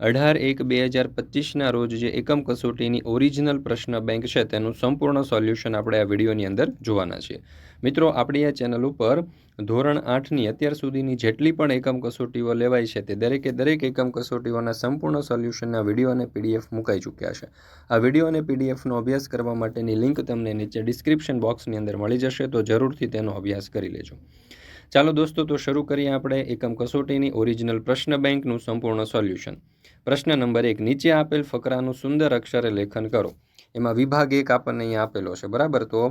અઢાર એક બે હજાર પચીસના રોજ જે એકમ કસોટીની ઓરિજિનલ પ્રશ્ન બેંક છે, તેનું સંપૂર્ણ સોલ્યુશન આપણે આ વિડીયોની અંદર જોવાના છીએ. મિત્રો, આપણી આ ચેનલ ઉપર ધોરણ આઠની અત્યાર સુધીની જેટલી પણ એકમ કસોટીઓ લેવાય છે, તે દરેકે દરેક એકમ કસોટીઓના સંપૂર્ણ સોલ્યુશનના વીડિયો અને પીડીએફ મુકાઈ ચૂક્યા છે. આ વીડિયો અને પીડીએફનો અભ્યાસ કરવા માટેની લિંક તમને નીચે ડિસ્ક્રિપ્શન બોક્સની અંદર મળી જશે, તો જરૂરથી તેનો અભ્યાસ કરી લેજો. ચાલો દોસ્તો, તો શરૂ કરીએ આપણે એકમ કસોટીની ઓરિજિનલ પ્રશ્ન બેંકનું સંપૂર્ણ સોલ્યુશન પ્રશ્ન નંબર એક, નીચે આપેલ ફકરાનું સુંદર અક્ષરે લેખન કરો. એમાં વિભાગ એક આપણને અહીંયા આપેલો છે, બરાબર? તો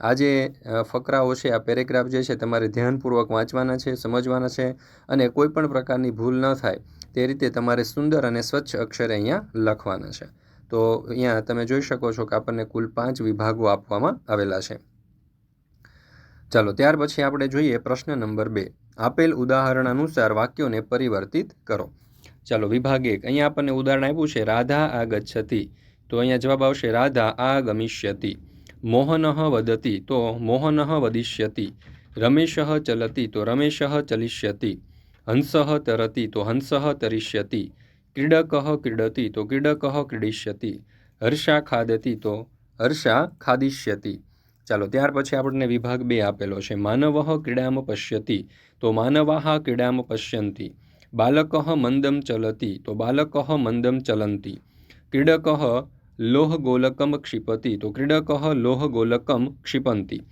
આ જે ફકરાઓ છે, આ પેરેગ્રાફ જે છે, તમારે ધ્યાનપૂર્વક વાંચવાના છે, સમજવાના છે અને કોઈ પણ પ્રકારની ભૂલ ન થાય, તે રીતે તમારે સુંદર અને સ્વચ્છ અક્ષરે અહીંયા લખવાના છે. તો અહીંયા તમે જોઈ શકો છો કે આપણને કુલ પાંચ વિભાગો આપવામાં આવેલા છે. ચાલો, ત્યાર પછી આપણે જોઈએ પ્રશ્ન નંબર બે. આપેલ ઉદાહરણ અનુસાર વાક્યોને પરિવર્તિત કરો. ચાલો વિભાગ એક. અહીંયા આપણને ઉદાહરણ આપ્યું છે, રાધા આ તો અહીંયા જવાબ આવશે, રાધા આ ગમિષ્યતિ મોહન વદતી, તો મોહન વદિષ્યતિ. રમેશ ચલતી, તો રમેશ ચલિષ્યતિ. હંસ તરતી, તો હંસ તરિષ્યતિ. ક્રીડક ક્રીડતી, તો ક્રીડક ક્રીડિષ્યતિ. હર્ષા ખાદતી, તો હર્ષા ખાદિષ્યતિ. ચાલો, ત્યાર પછી આપણને વિભાગ બે આપેલો છે. માનવ ક્રીડામ પશ્યતી, તો માનવાહ ક્રીડામ પશ્યંતી. બાલક મંદમ ચલતી, તો બાલક મંદમ ચલંતી. ક્રીડક લોહગોલકમ ક્ષિપતી, તો ક્રીડક લોહગોલકમ ક્ષિપંતી.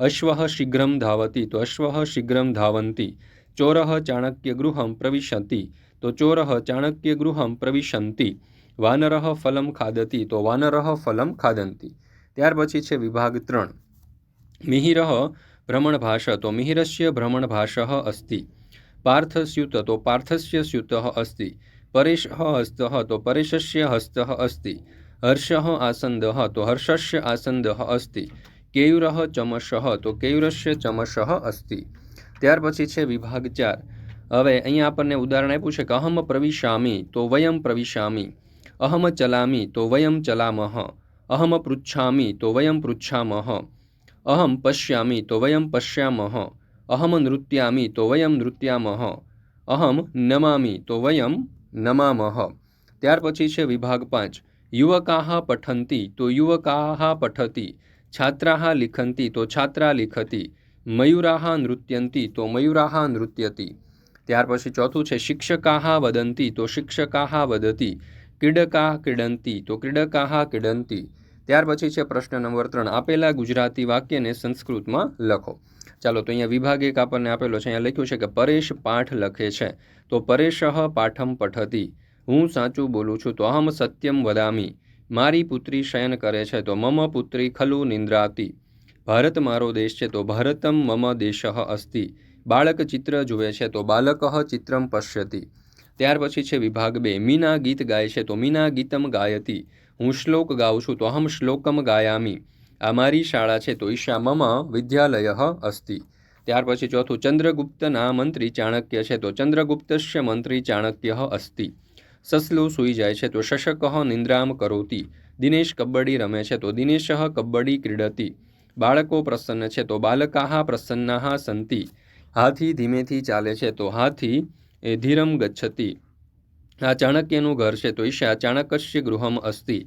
અશ્વ શીઘ્રમ ધાવતી, તો અશ્વ શીઘ્રમ ધાવંતી. ચોર ચાણક્યગૃહમ પ્રવિશતિ, તો ચોર ચાણક્યગૃહમ પ્રવિશંતી. વાનર ફલમ ખાદતી, તો વાનર ફલમ ખાદંતી. ત્યાર પછી છે વિભાગ ત્રણ. મિહિર ભ્રમણભાષ, તો મિહિરસ્ય ભ્રમણભાષ અસ્તિ. પાર્થસ્યુત તો પાર્થસ્ય સ્યુત અસ્તિ પરેશ હસ્ત તો પરેશસ્ય હસ્ત અસ્તિ હર્ષ આસંદ તો હર્ષસ્ય આસંદ અસ્તિ કેયુર ચમશ તો કેયુરસ્ય ચમશ અસ્તિ ત્યાર પછી છે વિભાગ ચાર। હવે અહીંયા આપણને ઉદાહરણ આપ્યું છે કે અહમ પ્રવિશામી તો વયમ પ્રવિશામી। અહમ ચલામી તો વયમ ચલામહ। અહમ પૃચ્છામી તો વયમ પૃચ્છામહ। અહમ પશ્યામી તો વયમ પશ્યામહ। અહમ નૃત્યામી તો વયમ નૃત્યામહ અહમ નમામી તો વયમ નમામહ ત્યાર પછી છે વિભાગ પાંચ યુવકાહ પઠંતી તો યુવકાહ પઠતી છાત્રાહ લિખંતી તો છાત્રા લિખતી મયુરાહ નૃત્યંતી તો મયુરાહ નૃત્યતી ત્યાર પછી ચોથું છે શિક્ષકાહ વદંતી તો શિક્ષકાહ વદતી ક્રીડકા ક્રીડંતી તો ક્રીડકાહ ક્રીડંતી ત્યાર પછી છે પ્રશ્ન નંબર ત્રણ. આપેલા ગુજરાતી વાક્યને સંસ્કૃતમાં લખો. ચાલો તો અહીંયા વિભાગ એક આપણને આપેલો છે. અહીંયા લખ્યું છે કે પરેશ પાઠ લખે છે. તો પરેશ પાઠમ પઠતી. હું સાચું બોલું છું તો અહમ સત્યમ વદામી. મારી પુત્રી શયન કરે છે તો મમ પુત્રી ખલુ નિંદ્રાતી. ભારત મારો દેશ છે તો ભારતમ મમ દેશ અસ્તિ. બાળક ચિત્ર જુએ છે તો બાલક ચિત્રમ પશ્યતી. ત્યાર પછી છે વિભાગ બે. મીના ગીત ગાય છે તો મીના ગીતમ ગાયતી. હું શ્લોક ગાઉં છું, તો અહમ શ્લોકમ ગાયામી. આ મારી શાળા છે, તો ઈશા મમ વિદ્યાલય અસ્તિ. ત્યાર પછી ચોથું ચંદ્રગુપ્તના મંત્રી ચાણક્ય છે, તો ચંદ્રગુપ્તસ્ય મંત્રી ચાણક્ય અસ્તિ. સસલું સૂઈ જાય છે, તો શશક નિંદ્રામ કરોતી. દિનેશ કબડ્ડી રમે છે, તો દિનેશ કબડ્ડી ક્રીડતી. બાળકો પ્રસન્ન છે, તો બાલકાહ પ્રસન્નાહ સંતિ. હાથી ધીમેથી ચાલે છે, તો હાથી એ ધીરમ ગચ્છતી. આ ચાણક્યનું ઘર છે તો ઈશા ચાણકસ્ય ગૃહમ અસ્તિ.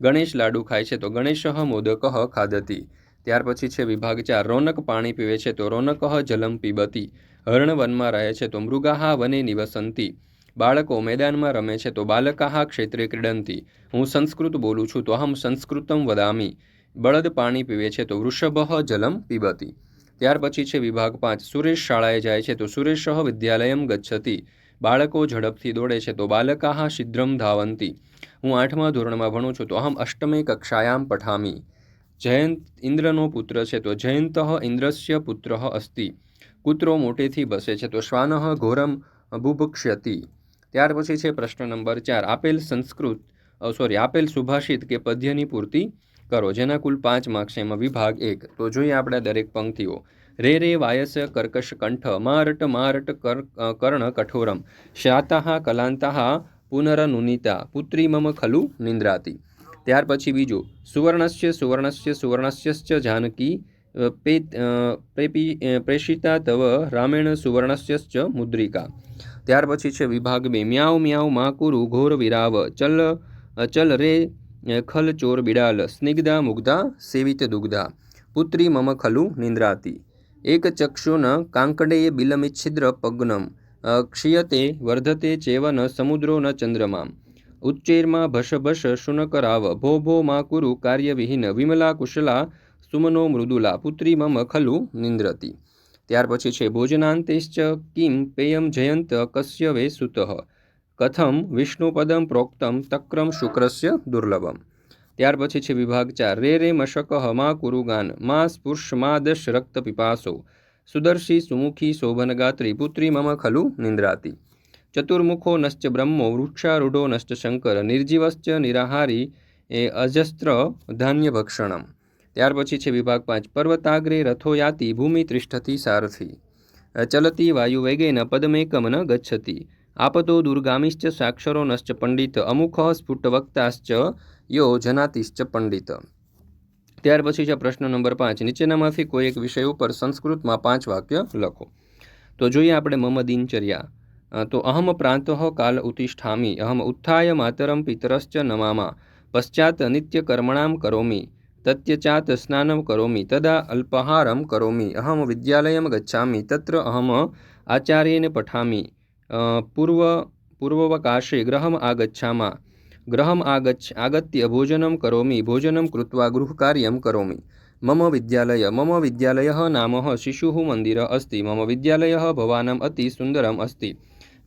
ગણેશ લાડુ ખાય છે તો ગણેશ મોદક ખાદતી ત્યાર પછી છે વિભાગ ચાર. રોનક પાણી પીવે છે તો રોનક જલમ પીબતી. હરણ વનમાં રહે છે તો મૃગાહા વને નિવસંતી. બાળકો મેદાનમાં રમે છે તો બાલકાહા ક્ષેત્રે ક્રીડંતી. હું સંસ્કૃત બોલું છું તો અહમ સંસ્કૃતમ વદામી. બળદ પાણી પીવે છે તો વૃષભ જલમ પીબતી. ત્યાર પછી છે વિભાગ પાંચ. સુરેશ શાળાએ જાય છે તો સુરેશ વિદ્યાલયમ ગચ્છતી. બાળકો ઝડપથી દોડે છે તો બાલકાહ શિદ્રમ ધાવંતી. હું આઠમા ધોરણમાં ભણું છું તો અહમ અષ્ટમે કક્ષાયામ પઠામી. જયંત ઇન્દ્રનો પુત્ર છે તો જયંત ઇન્દ્રસ્ય પુત્ર અસ્તિ. કૂતરો મોટેથી બસે છે તો શ્વાન ઘોરમ બુભક્ષ્યતિ. ત્યાર પછી છે પ્રશ્ન નંબર ચાર. આપેલ સંસ્કૃત સોરી આપેલ સુભાષિત કે પદ્યની પૂર્તિ કરો, જેના કુલ પાંચ માર્ક્સ એમાં વિભાગ એક. તો જોઈએ આપણે દરેક પંક્તિઓ. રે રે વાયસ કર્કશ કંઠ મારટ મારટ કર કર્ણ કઠોરમ શાતા કલાંતા પુનરનુનિતા પુત્રી મમ ખલુ નિંદ્રાતી ત્યાર પછી બીજું સુવર્ણસ્ય સુવર્ણસ્ય સુવર્ણસ્યશ્ચ જાનકી પ્રેપી પ્રેષિતા તવ રામેણ સુવર્ણસ્યશ્ચ મુદ્રિકા ત્યાર પછી છે વિભાગ બે મ્યાઉ મ્યાઉ મા કુરુ ઘોર વિરાવ ચલ ચલ રે ખલ ચોર બિડાલ સ્નિગ્ધા મુગ્ધા સેવિત દુગ્ધા પુત્રી મમ ખલુ નિંદ્રાતી એક ચક્ષુન કાંકડેય બિલમિચ્છિદ્ર પગ્નમ અ, ક્ષીયતે વર્ધતે ચેવન સમુદ્રો ન ચંદ્રમા ઉચ્ચેરમાં ભષ ભષ શુનકરાવ ભો ભો મા કુરુ કાર્યવિહીન વિમલા કુશલા સુમનો મૃદુલા પુત્રી મમ ખલુ નિંદ્રતી ત્યાર પછી છે ભોજનાંતેશ્ચ કિમ પેયમ જયંત કસ્ય વે સુત કથમ વિષ્ણુપદમ પ્રોક્તમ તક્રમ શુક્રસ્ય દુર્લભમ ત્યાર પછી છે વિભાગ ચાર. રે રે મશક હમા કુરુગાન, મા સ્પુર્શ મા દશ રક્ત પિપાસો. સુદર્શી, સુમુખી, શોભનગાત્રી, પુત્રી મમ ખલુ નિંદ્રાતી. ચતુર્મુખો નશ્ચ બ્રહ્મો, વૃક્ષારૂઢો નશ્ચ શંકર, નિર્જીવશ્ચ નિરાહારી, એ અજસ્ત્ર ધાન્યભક્ષણમ ત્યાર પછી છે વિભાગ પાંચ. પર્વતાગ્રે રથો યાતિ ભૂમિ તિષ્ઠતી, સારથી. ચલતી વાયુવેગેન પદમેકમ ન ગચ્છતી. આપતો દુર્ગામિશ્ચ સાક્ષરો નશ્ચ પંડિત, અમુખ સ્ફુટવક્તાશ્ચ યો જનાતિશ્ચ પંડિત. ત્યાર પછી છે પ્રશ્ન નંબર પાંચ. નીચેનામાંથી કોઈ એક વિષય ઉપર સંસ્કૃતમાં પાંચ વાક્ય લખો. તો જોઈએ આપણે મમ દિનચર્યા તો અહમ પ્રાંત કાલ ઉતિષ્ઠામી. અહમ ઉત્થાય માતરમ પિતરશ્ચ નમામા. પશ્ચાત નિત્યકર્મણામ કરોમી. તત્યચાત સ્નાનમ કરોમી. તદા અલ્પહારમ કરોમી. અહમ વિદ્યાલયમ ગચ્છામી. તત્ર અહમ આચાર્યને પઠામી. પૂર્વ, પૂર્વવકાશે ગ્રહમ આગચ્છામા. ગૃહમ આગચ્છ, આગત્ય ભોજનમ કરોમી, ભોજનમ કૃત્વા ગૃહકાર્યમ કરોમી. મમ વિદ્યાલય મમ વિદ્યાલય નામ શિશુ મંદિર અસ્તિ, મમ વિદ્યાલય ભવાનમ અતિ સુંદરમ અસ્તિ.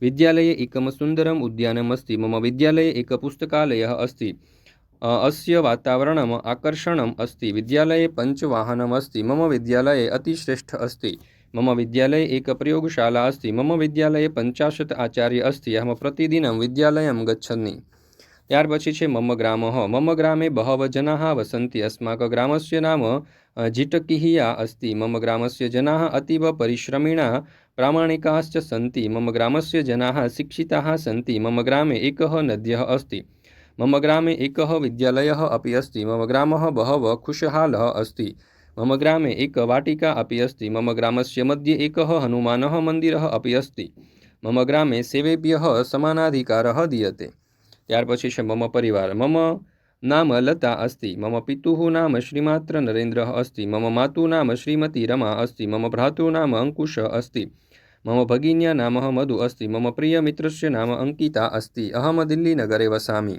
વિદ્યાલયે એકમ સુંદરમ ઉદ્યાનમ અસ્તિ, મમ વિદ્યાલયે એક પુસ્તકાલય અસ્તિ. અસ્ય વાતાવરણમ આકર્ષણમ અસ્તિ, વિદ્યાલયે પંચવાહનમ અસ્તિ, મમ વિદ્યાલયે અતિશ્રેષ્ઠ અસ્તિ. મમ વિદ્યાલયે એક પ્રયોગશાલા અસ્તિ, મમ વિદ્યાલયે પંચાશત આચાર્ય અસ્તિ, અહમ પ્રતિદિનમ વિદ્યાલયમ ગચ્છન્ની. ત્યાર પછી છે મમ ગ્રામઃ મમ ગ્રામે બહવ જનાઃ વસંતિ અસ્માક ગ્રામસ્ય નામ જીટકિહિયા અસ્તિ. મમ ગ્રામસ્ય જનાઃ અતીવ પરિશ્રમિણા, પ્રામાણિકાશ્ચ સન્તિ મમ ગ્રામસ્ય જનાઃ શિક્ષિતાઃ સન્તિ મમ ગ્રામે એકઃ નદ્યઃ અસ્તિ. મમ ગ્રામે એકઃ વિદ્યાલયः अपि अस्ति मम ग्रामः बहवः खुशहालः अस्ति मम ग्रामे एक वाटिका अपि अस्ति मम ग्रामस्य मध्ये एकः हनुमानः मन्दिरः अपि अस्ति मम ग्रामे सेवेभ्यः समानाधिकारः दीयते ત્યાર પછી છે મમ પરિવાર. મમ નામ લતા અસ્તિ. મમ પિતુ નામ શ્રીમાત્ર નરેન્દ્ર અસ્તિ. મમ માતુ નામ શ્રીમતી રમા અસ્તિ. મમ ભ્રાતુ નામ અંકુશ અસ્તિ. મમ ભગિન્યા નામ મધુ અસ્તિ. મમ પ્રિય મિત્રસ્ય નામ અંકિતા અસ્તિ. અહમ દિલ્હીનગરે વસામી.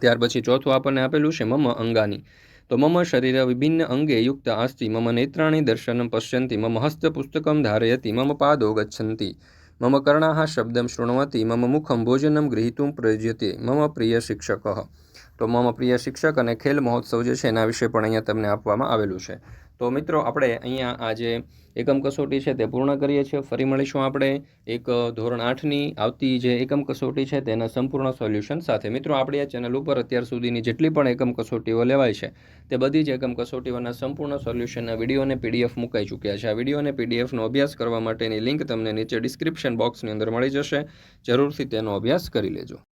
ત્યાર પછી ચોથું આપણને આપેલું છે મમ અંગાની. તો મમ શરીર વિભિન્ન અંગે યુક્ત આસ્તિ મમ નેત્રાણી દર્શનમ પશ્યંતિ. મમ હસ્ત પુસ્તકમ ધારયતી. મમ પાદો ગચ્છંતી. મમ કર્ણા શબ્દं શૃણવતિ મમ મુખમ ભોજનમ ગૃહીતું પ્રયુજ્યતે મમ પ્રિય શિક્ષક તો મમ પ્રિય શિક્ષક અને ખેલ મહોત્સવ જે છે, એના વિશે પણ અહીંયા તમને આપવામાં આવેલું છે. તો મિત્રો, આપણે અહીંયા આજે એકમ કસોટી છે તે પૂર્ણ કરીએ છીએ. ફરી મળીશું આપણે એક ધોરણ આઠની આવતી જે એકમ કસોટી છે તેના સંપૂર્ણ સોલ્યુશન સાથે. મિત્રો, આપણી આ ચેનલ ઉપર અત્યાર સુધીની જેટલી પણ એકમ કસોટીઓ લેવાય છે, તે બધી જ એકમ કસોટીઓના સંપૂર્ણ સોલ્યુશનના વીડિયો અને પીડીએફ મુકાઈ ચૂક્યા છે. આ વીડિયો અને પીડીએફનો અભ્યાસ કરવા માટેની લિંક તમને નીચે ડિસ્ક્રિપ્શન બોક્સની અંદર મળી જશે. જરૂરથી તેનો અભ્યાસ કરી લેજો.